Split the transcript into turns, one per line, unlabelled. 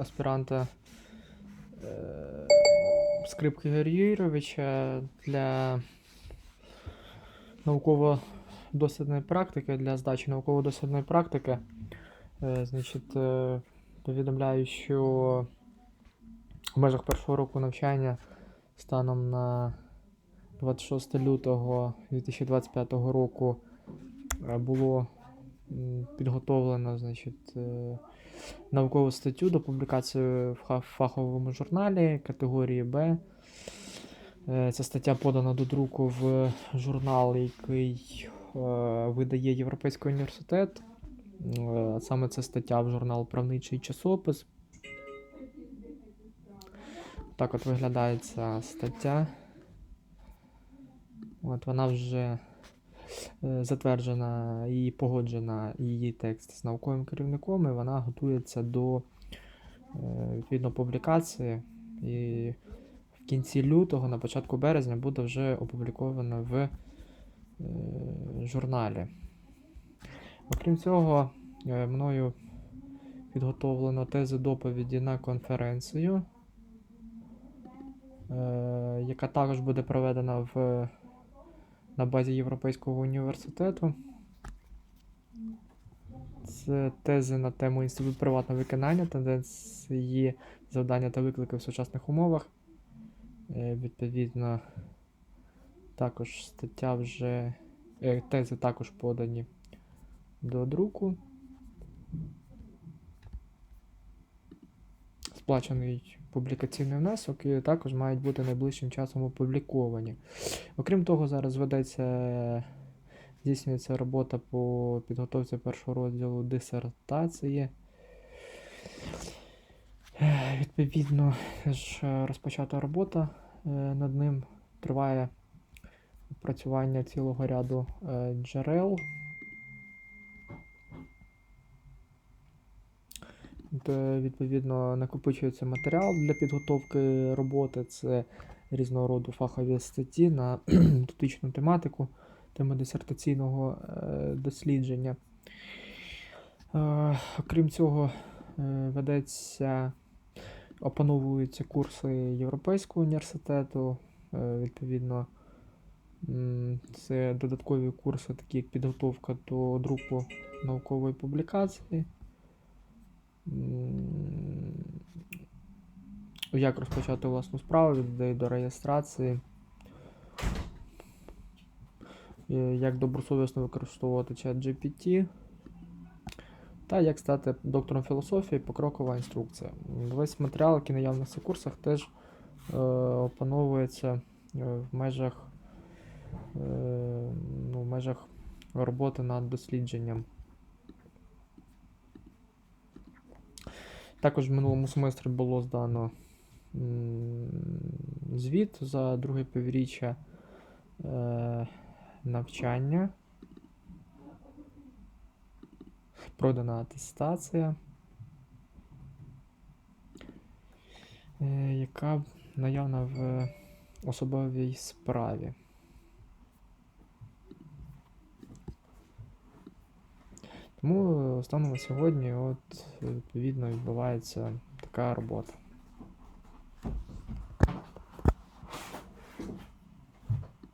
аспіранта е, Скрипки Георгійовича для науково-дослідної практики, для здачі науково-дослідної практики. Е, Значить, е, повідомляю, що в межах першого року навчання станом на 26 лютого 2025 року е, було підготовлено значить, е, наукову статтю до публікації в фаховому журналі категорії Б. Е, Ця стаття подана до друку в журнал, який е, видає Європейський університет. Е, Саме це стаття в журнал Правничий часопис. Так от виглядає ця стаття. От вона вже затверджена і погоджена її текст з науковим керівником, і вона готується до е, відповідно публікації. І в кінці лютого, на початку березня, буде вже опублікована в е, журналі. Окрім цього, е, мною підготовлено тези доповіді на конференцію, е, яка також буде проведена в, на базі Європейського університету. Це тези на тему Інститут приватного виконання, тенденції, завдання та виклики в сучасних умовах. Е, Відповідно, також стаття вже. е, Тези також подані до друку. Сплачений публікаційний внесок і також мають бути найближчим часом опубліковані. Окрім того, зараз ведеться здійснюється робота по підготовці першого розділу дисертації. Відповідно, ж розпочата робота е, над ним триває опрацювання цілого ряду е, джерел. Де, відповідно, накопичується матеріал для підготовки роботи. Це різного роду фахові статті на дотичну тематику, тему дисертаційного е, дослідження. Е, Окрім цього, е, ведеться, опановуються курси Європейського університету. Відповідно, це додаткові курси, такі як підготовка до друку наукової публікації. Як розпочати власну справу від ідеї до реєстрації. Е, Як добросовісно використовувати чат GPT. Та як стати доктором філософії, покрокова інструкція. Весь матеріал, який наявний в цих курсах, теж е, опановується е, в межах, е, ну, в межах роботи над дослідженням. Також в минулому семестрі було здано звіт за друге півріччя е, навчання. Продана атестація, е, яка наявна в особовій справі. Тому е, станом на сьогодні, от, відповідно, відбувається така робота.